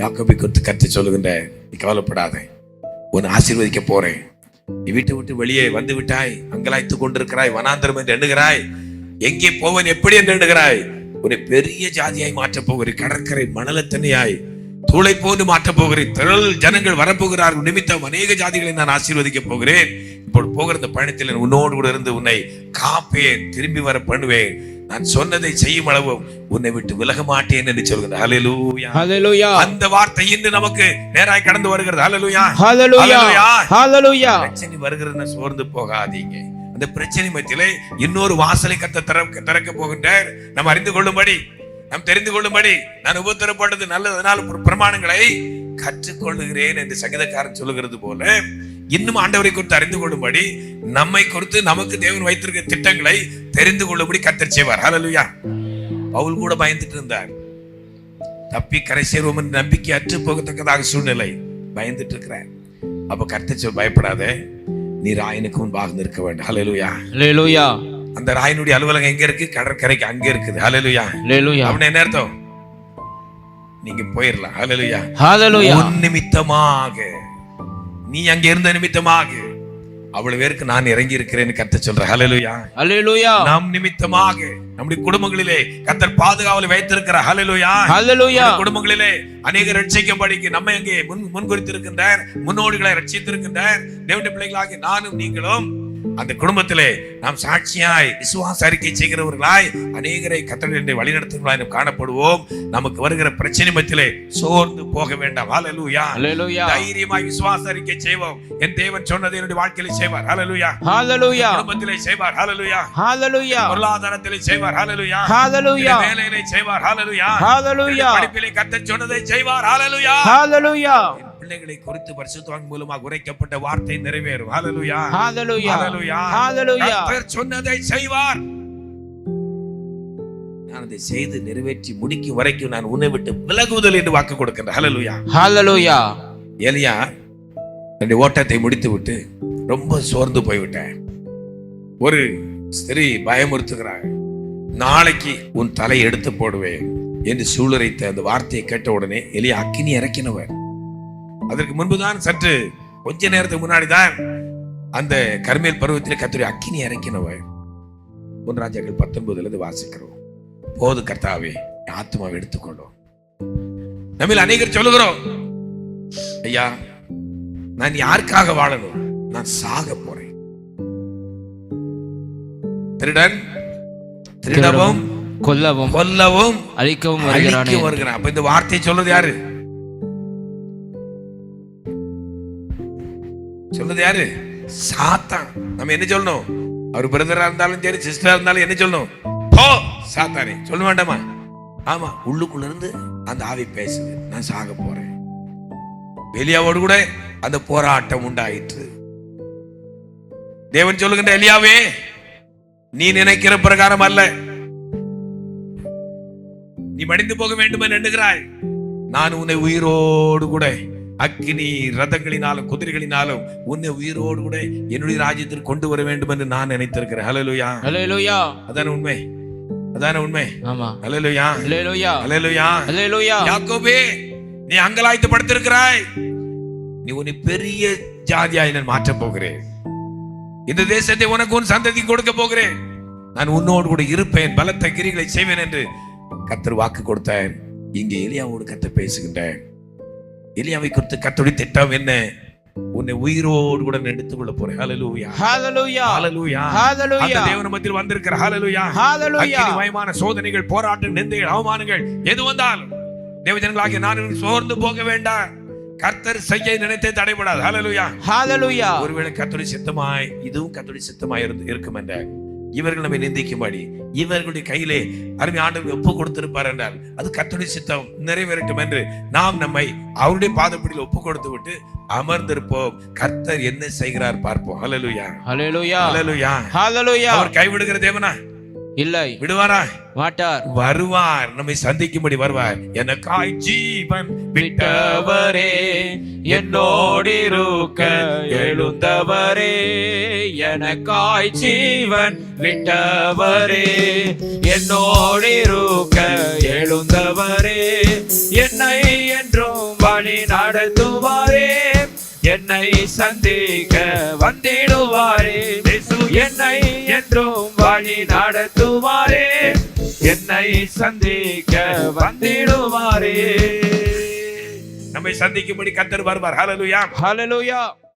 யாக்கோபை குறித்து கற்று சொல்லுகின்ற நீ கவலைப்படாத. உன்னை ஆசீர்வதிக்க போறேன். நீ வீட்டை விட்டு வெளியே வந்து விட்டாய். அங்கலாய்த்து கொண்டிருக்கிறாய். வனாந்திரம் என்று எண்ணுகிறாய். எங்கே போவன்? எப்படி என்று எண்ணுகிறாய். உன்னை பெரிய ஜாதியாய் மாற்றப் போகிறேன். கடற்கரை மணலத்தனையாய் தூளை போன்று மாற்றப் போகிறேன். திரள் ஜனங்கள் வரப்போகிறார்கள். நிமித்தம் அநேக ஜாதிகளை நான் ஆசீர்வதிக்க போகிறேன். இப்போது போகிற இந்த பயணத்தில் உன்னோடு கூட இருந்து உன்னை காப்பேன். திரும்பி வர பண்ணுவேன். நான் சொன்னதை செய்யும் அளவும் உன்னை விட்டு விலக மாட்டேன் என்று சொல்கிறேன் ஹalleluya Hallelujah. அந்த வார்த்தை இன்று நமக்கு நேராய் கடந்து வருகிறது ஹalleluya. Hallelujah. Hallelujah. பிரச்சனை வருகிறதுன்னு சோர்ந்து போகாதீங்க அந்த பிரச்சனை மத்தியிலே இன்னொரு வாசலை கத்த திறக்க போகின்றார் நாம் அறிந்து கொள்ளும்படி நாம் தெரிந்து கொள்ளும்படி நான் உபத்திரப்பட்டது நல்லதனால் பிர- பிரமாணங்களை கற்றுக்கொள்ளுகிறேன் என்று சங்கீதக்காரன் சொல்லுகிறது போல இன்னும் ஆண்டவரை குறித்து அறிந்து கொள்ளும்படி நம்மை குறித்து நமக்கு தேவன் வைத்திருக்கிற திட்டங்களை தெரிந்து கொள்ளும்படி கத்தர் செய்வார். ஹalleluya பவுல் கூட பயந்துட்டு இருந்தார். தப்பி கரை சேருவோம் என்று நம்பிக்கை அற்று போகத்தக்கதாக சூழ்நிலை. பயந்துட்டு இருக்கிறார். அப்ப கர்த்தர் பயப்படாத. நீ ராயனுக்கு முன்பாக நிற்க வேண்டும். ஹalleluya Hallelujah. அந்த ராயனுடைய அலுவலகம் எங்க இருக்கு? கடற்கரைக்கு அங்க இருக்குது. ஹalleluya Hallelujah. அவன என்ன அர்த்தம்? நீங்க போயிடலாம் Hallelujah. உன் நிமித்தமாக நீ அங்க இருந்த நிமித்தமாக அவ்வளவு பேருக்கு நான் இறங்கி இருக்கிறேன்னு கர்த்தர் சொல்ற ஹalleluya Hallelujah. நம் நிமித்தமாக நம்முடைய குடும்பங்களிலே கர்த்தர் பாதுகாவலை வைத்திருக்கிற Hallelujah. நம்முடைய குடும்பங்களிலே அநேக ரட்சிக்கும்படிக்கு நம்ம அங்கே முன் முன்குறித்திருக்கின்றார். முன்னோடிகளை ரட்சித்திருக்கின்றார். தேவனுடைய பிள்ளைகளாகி நானும் நீங்களும் அந்த குடும்பத்திலே நாம் சாட்சியாய் விசுவாச அறிக்கை செய்கிறவர்களாய் அநேகரை கத்தனை வழிநடத்துவர்களாய் நாம் காணப்படுவோம். நமக்கு வருகிற பிரச்சனை மத்தியிலே சோர்ந்து போக வேண்டாம். ஹalleluya. தைரியமாய் விசுவாச அறிக்கை செய்வோம். என் தேவன் சொன்னதை என்னுடைய வாழ்க்கையில செய்வார். ஹalleluya Hallelujah. குடும்பத்திலே செய்வார். ஹalleluya Hallelujah. பொருளாதாரத்திலே செய்வார். ஹalleluya Hallelujah. வேலையிலே செய்வார். ஹalleluya Hallelujah. படிப்பிலே கர்த்தர் சொன்னதை செய்வார். ஹalleluya Hallelujah. பிள்ளைகளை குறித்து பரிசுத்தவான் மூலமாக உரைக்கப்பட்ட வார்த்தை நிறைவேறும். ஹalleluya Hallelujah. ஹalleluya Hallelujah. கர்த்தர் சொன்னதை செய்வார். நான் அதை செய்து நிறைவேற்றி முடிக்கும் வரைக்கும் நான் உன்னை விட்டு விலகுதல் என்று வாக்கு கொடுக்கின்றேன். ஹalleluya Hallelujah. ஏலியா என்னுடைய ஓட்டத்தை முடித்து விட்டு ரொம்ப சோர்ந்து போய்விட்டேன். ஒரு ஸ்திரீ பயமுறுத்துகிறார் நாளைக்கு உன் தலை எடுத்து போடுவேன் என்று சூளுரைத்த அந்த வார்த்தையை கேட்ட உடனே எலியா அக்கினி இறக்கினவர். அதற்கு முன்புதான் சற்று கொஞ்ச நேரத்துக்கு முன்னாடி தான் அந்த கர்மேல் பருவத்தில் கத்துடைய அக்கினி இறக்கினவர் ஒன் ராஜாக்கள் பத்தொன்பதுல இருந்து வாசிக்கிறோம். போது கர்த்தாவே ஆத்மாவை எடுத்துக்கொள்ளும். நம்மில் அநேகர் சொல்லுகிறோம் ஐயா நான் யாருக்காக வாழணும்? நான் சாக போறேன். திருடன் திருடவும் கொல்லவும் கொல்லவும் அழிக்கவும் வருகிறானே. அழிக்க வருகிறான். அப்ப இந்த வார்த்தையை சொல்றது யாரு? சொல்லுது யாரு? சாத்தான். நம்ம என்ன சொல்லணும்? அவர் பிரதரா இருந்தாலும் சரி சிஸ்டரா இருந்தாலும் என்ன சொல்லணும்? போ சாத்தானே. சொல்ல வேண்டாமா? ஆமா உள்ளுக்குள்ள இருந்து அந்த ஆவி பேசுது. நான் சாக போறேன். எலியாவோடு கூட அந்த போராட்டம் உண்டாயிற்று. தேவன் சொல்லுகின்ற எலியாவே நீ நினைக்கிற பிரகாரம் அல்ல. நீ மடிந்து போக வேண்டும் என்று எண்ணுகிறாய்? நான் உன்னை உயிரோடு கூட அக்கினி ரதங்களினாலும் குதிரைகளினாலும் உன்னை உயிரோடு கூட என்னுடைய ராஜ்யத்தில் கொண்டு வர வேண்டும் என்று நான் நினைத்திருக்கிறேன். ஹalleluya Hallelujah. அதான உண்மை. அதான உண்மை. ஆமா. ஹalleluya Hallelujah. ஹalleluya Hallelujah. யாக்கோபே நீ அங்கலாய்த்து படுத்திருக்கிறாய். நீ உன்னை பெரிய ஜாதியாய் நான் மாற்றப் போகிறேன். இந்த தேசத்தை உனக்கு உன் சந்ததி கொடுக்க போகிறேன். நான் உன்னோடு கூட இருப்பேன். பலத்த கிரிகளை செய்வேன் என்று கத்தர் வாக்கு கொடுத்தார். இங்கே எலியாவோடு கத்தர் பேசுகின்றேன் எலியாவை குறித்து கத்தருடைய திட்டம் என்ன? உன்னை உயிரோடு கூட எடுத்துக் கொள்ள போறேன். ஹalleluya Hallelujah. ஹalleluya அந்த Hallelujah. தேவன மத்தியில் வந்திருக்கிற. ஹalleluya Hallelujah. அக்கினிமயமான சோதனைகள் போராட்டம் நிந்தைகள் அவமானங்கள் எது வந்தாலும் தேவஜனங்களாகிய நான் சோர்ந்து போக வேண்டாம். கர்த்தர் செய்ய நினைத்தே தடைபடாது. ஹalleluya Hallelujah. ஒருவேளை கர்த்தருடைய சித்தமாய் இதுவும் கர்த்தருடைய சித்தமாய் இருந்து இருக்கும் என்ற இவர்கள் நம்மை நிந்திக்கும்படி. இவர்களுடைய கையிலே அருமை ஆண்டவர் ஒப்பு கொடுத்திருப்பார் என்றால் அது கர்த்தருடைய சித்தம் நிறைவேறட்டும் என்று நாம் நம்மை அவருடைய பாதப்படியில் ஒப்பு கொடுத்து விட்டு அமர்ந்திருப்போம். கர்த்தர் என்ன செய்கிறார் பார்ப்போம். ஹalleluya Hallelujah. ஹalleluya Hallelujah. அவர் கைவிடுகிற தேவனா? இல்லை. விடுவாரா மாட்டார். வருவார். நம்மை சந்திக்கும்படி வருவார். எனக்காய் ஜீவன் விட்டவரே என்னோடிருக்க எழுந்தவரே எனக்காய் ஜீவன் விட்டவரே என்னோடிருக்க எழுந்தவரே என்னை என்றும் வழி நடத்துவாரே. என்னை சந்திக்க வந்திடுவாரே. என்னை என்றும் வழி நடத்துவாரே. என்னை சந்திக்க வந்திடுவாரே. நம்மை சந்திக்கும்படி கத்தர் வருவார். ஹalleluya ஹalleluya